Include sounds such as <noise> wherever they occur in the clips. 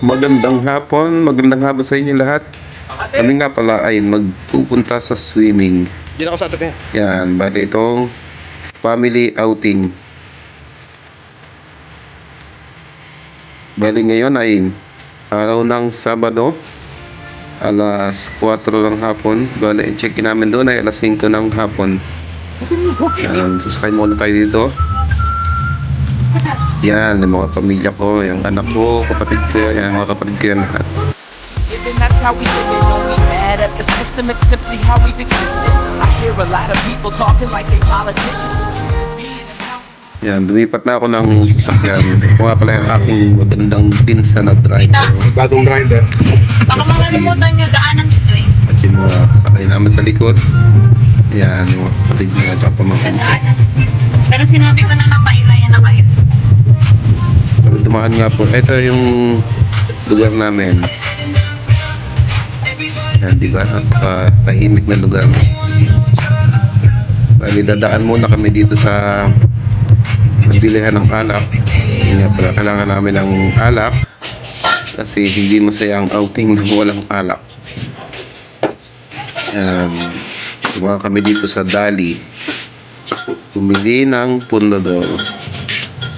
Magandang hapon, magandang hapon sa inyo lahat. Kami nga pala ay magpupunta sa swimming. Diyan ako sa atin eh. Yan, bali itong family outing. Bali ngayon ay araw ng Sabado, alas 4 ng hapon. Bali, check-in namin doon ay alas 5 ng hapon. Yan, sasakay muna tayo dito. Yan, yung mga pamilya ko, yung anak ko, kapatid ko, yan, mga kapatid ko yan lahat. Living, that's how we live it. Don't be mad at the system, it's simply how we've existed. I hear a lot of people talking like they politicians. Being a Yan, lumipat na ako ng sasakyan. Ito nga pala yung aking magandang pinsa na driver. Bagong driver. Baka makalimutan nyo daanan sa train. At yung mga sakay namin sa likod. Yan, yung mga kapatid niya at pamangkin. Pero sinabi ko na napairayan na kayo. Dumaan nga po. Ito yung lugar namin. Yan, di ba? Napakatahimik na lugar. Bali, dadaan muna kami dito sa sa bilihan ng alak. Kailangan namin ng alak kasi hindi masaya ang outing ng walang alak. Yan. Diba kami dito sa Dali. Pumili ng pundador.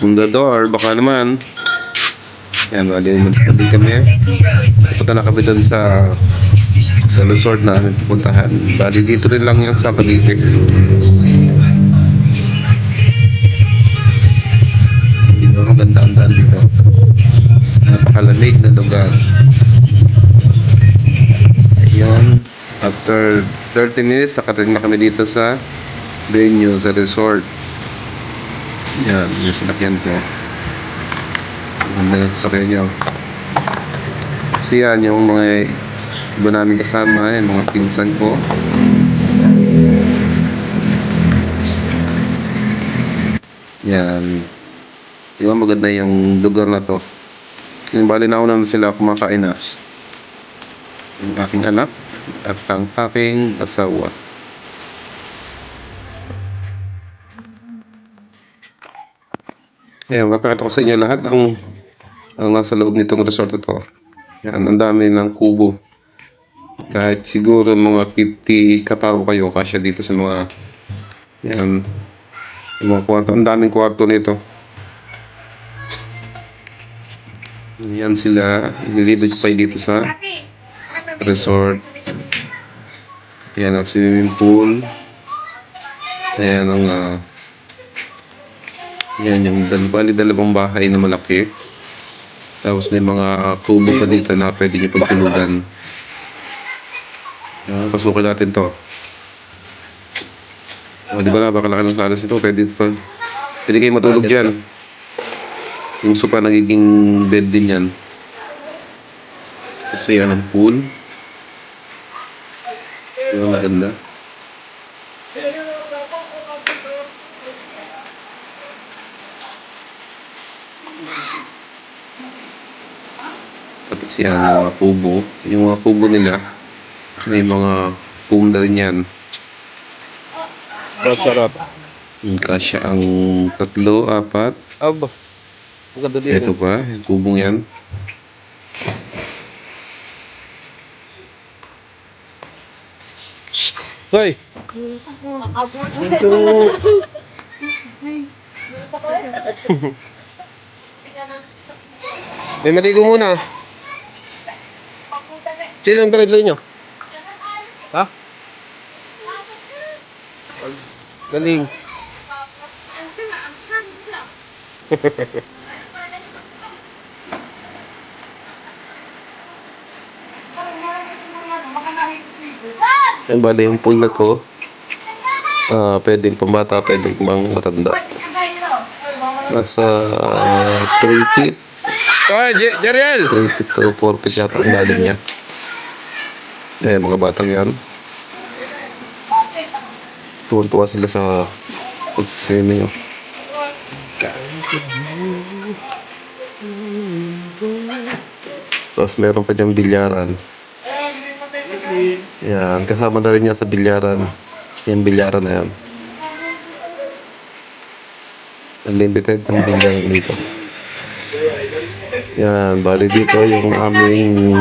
Pundador, baka naman. Yan, bali, umalis na din kami. Punta na kami doon sa sa resort na aming pupuntahan. Bali, dito rin lang yan sa Cavite. Dito ang ganda ang daan dito. Napakalamig na lugar. Ayun. After 30 minutes, nakarating na kami dito sa venue, sa resort. Yan, yung sinakyan ko. Ang Ganda ng sasakyan niya. Kasi yan, yung mga iba namin kasama, yung mga pinsan ko. Yan. Di ba maganda yung lugar na to? Yung bali na sila kumakain na. Yung aking anak at ang aking asawa. Ayan, mapakita ko sa inyo lahat ang ang nasa loob nitong resort na. Yan, ang dami ng kubo. Kahit siguro mga 50 katao kayo kasya dito sa mga yan, yung mga kwarto. Ang daming kwarto nito. Yan sila. Ililibid pa dito sa resort. Yan ang swimming pool. Ayan ang ah, yan yung dalawang bahay na malaki. Tapos may mga kubo pa dito na pwede nyo pagtulugan. Pasukin natin to. O, di ba napakalaki ng salas nito? Pwede pa. Pwede kayo matulog dyan. Yung sopa nagiging bed din yan. Tapos yan ang pool. Ba maganda? Yan, yung mga kubo. Yung mga kubo nila, may mga foam na rin yan. Masarap. Yung kasya ang tatlo, apat. Aba. Ang ganda din. Ito pa, yung kubong yan. Hoy! May maligo muna. Sino ang driver nyo? Ha? Galing. <laughs> Yan bali yung pool na to. Ah, pwedeng pambata, pwedeng pang matanda. Nasa 3 feet, J- Jeriel! 3 feet to 4 feet yata ang lalim niya. Eh, mga batang yan. Tuwan-tuwa sila sa pag-swimming. oh. Tapos meron pa diyang bilyaran. Yan, kasama na rin yan sa bilyaran. Yung bilyaran na yan. Unlimited ang bilyaran dito. Yan, bali dito yung aming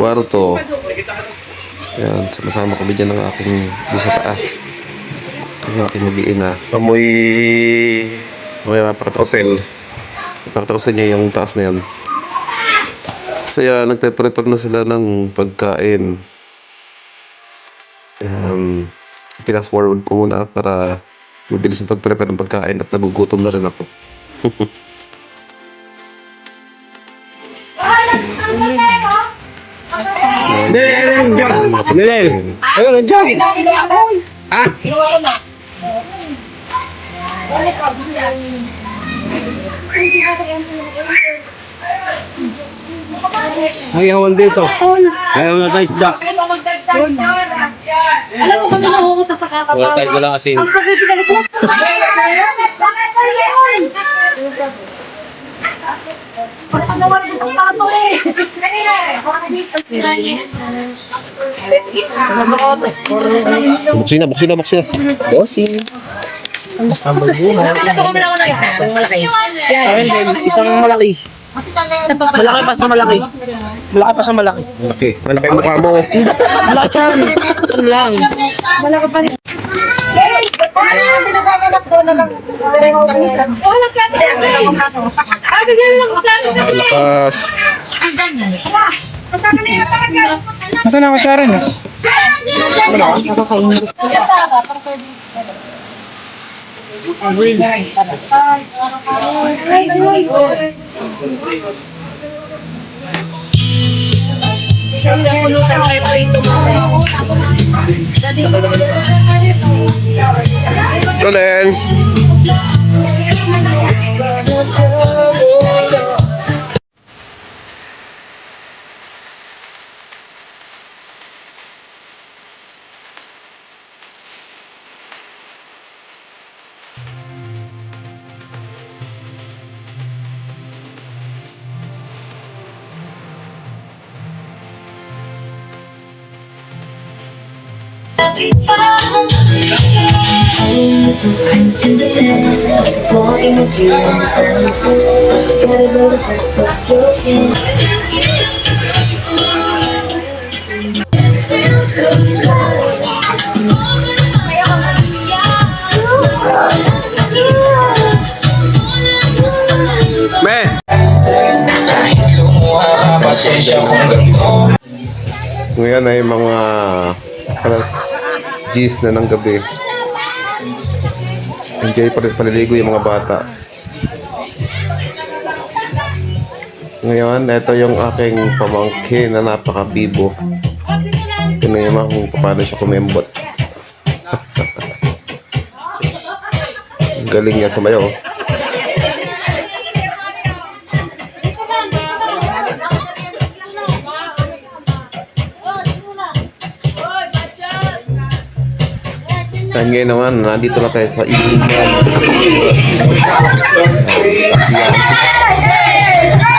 kwarto. Yan, sama-sama kami dyan ng aking doon sa taas. Ang aking mag-iina. Amoy... Amoy. Mapakita ko sa inyo yung taas na yan. Kasi yan, nagpe-prepare na sila ng pagkain. Um, pinas forward ko muna para mabilis ang pag-prepare ng pagkain at nagugutom na rin ako. Nilel! Ayun, nandiyan! Ha? May hawan dito. Ayaw na tayo isda. Alam mo kami nangunguta sa katapaw. Wala tayo walang asin. Ang pagkitigalit <laughs> mo. Pagkagawa ng isang tato eh. Buksin na, buksin na, buksin na. Bossing. Ito kami lang ako ng isa. Ang malaki. Yan. Isang malaki. Sa. Malaki pa sa malaki. Malaki pa sa malaki. Malaki. Malaki ang mukha mo. Malaki siyan. Ito lang. Malaki pa Ano tinagagalak doon na lang? Wala ka Ah, bigyan lang ako plano na. Lakas. Masama na yung talaga. Masa na ako siya rin? Pulutan kayo pa ito Tulen. The walking with you the sun. Gotta go to but you're in. Me! Ngayon ay mga alas 10 na ng gabi. Enjoy pa rin paliligo yung mga bata. Ngayon, ito yung aking pamangkin na napaka-bibo. Tingnan naman kung paano siya kumembot. <laughs> Galing niya sumayaw. Kaya ngayon naman, nandito na tayo sa inuman. One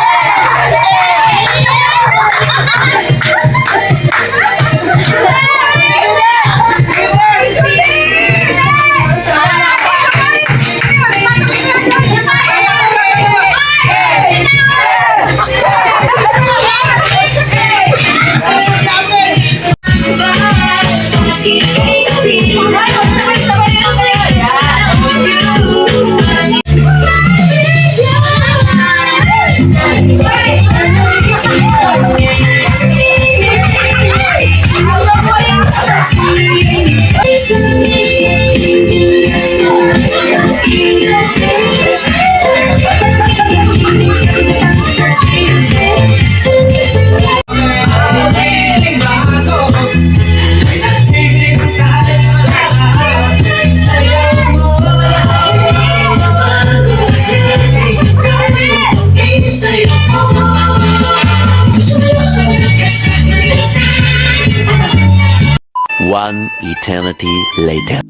later.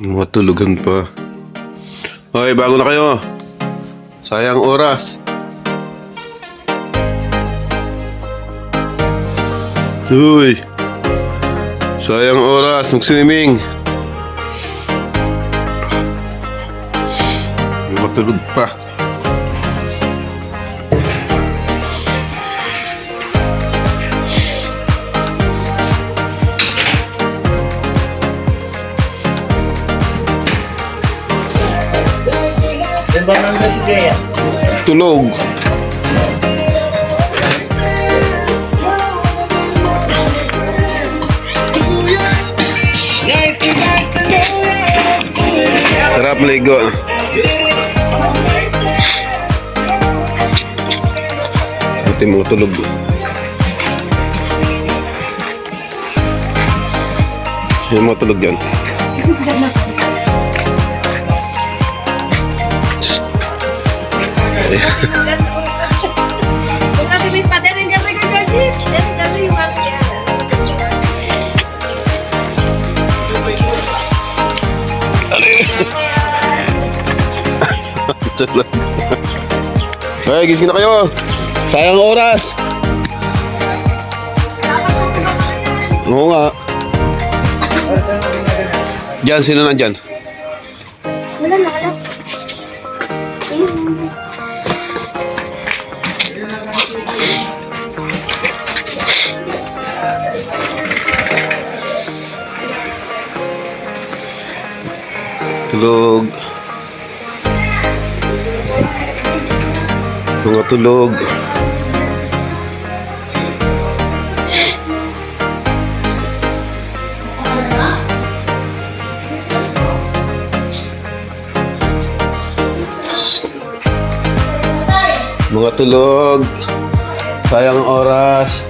Matulugan pa. Hoy, bago na kayo. Sayang oras. Uy. Sayang oras. Mag-swimming. Matulog pa. Tulog. Sarap maligo. Buti mga tulog. Yung mga tulog yan. <laughs> Huwag may pader yung gano'n yung gano'n. Gano'n gano'n yung kaya. Ay, gising na kayo. Sayang ang oras. Oo nga. Diyan, sino nandyan? Wala na, wala. Tulog. Mga tulog. Mga tulog. Sayang ang oras.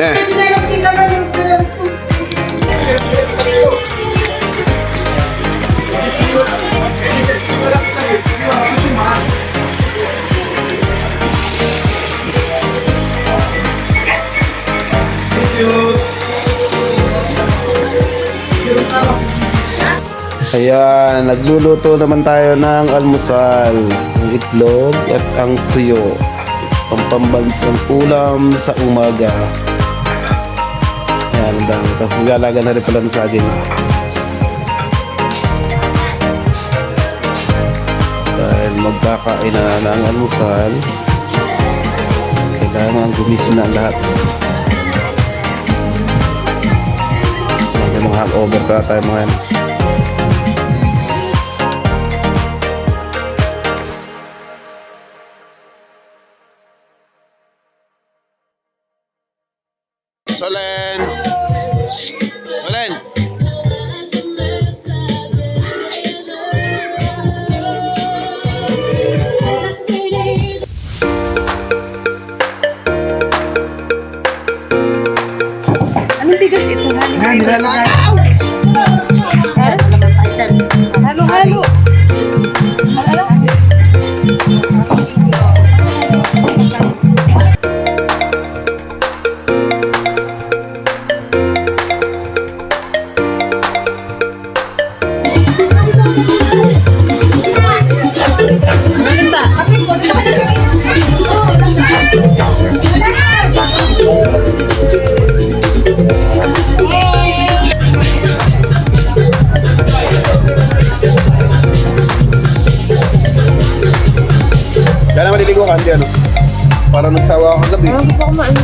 Eh. Ayan, nagluluto naman tayo ng almusal. Ang itlog at ang tuyo. Ang pambansang ulam sa umaga. Ayan, ang dami. Tapos naglalaga na rin pala ng saging. Dahil magkakain na ng almusal, kailangan gumising na lahat. Ganun hangover pa tayo mga yan. Hindi ano? Parang nagsawa ka kagabi. Parang gusto ko maano.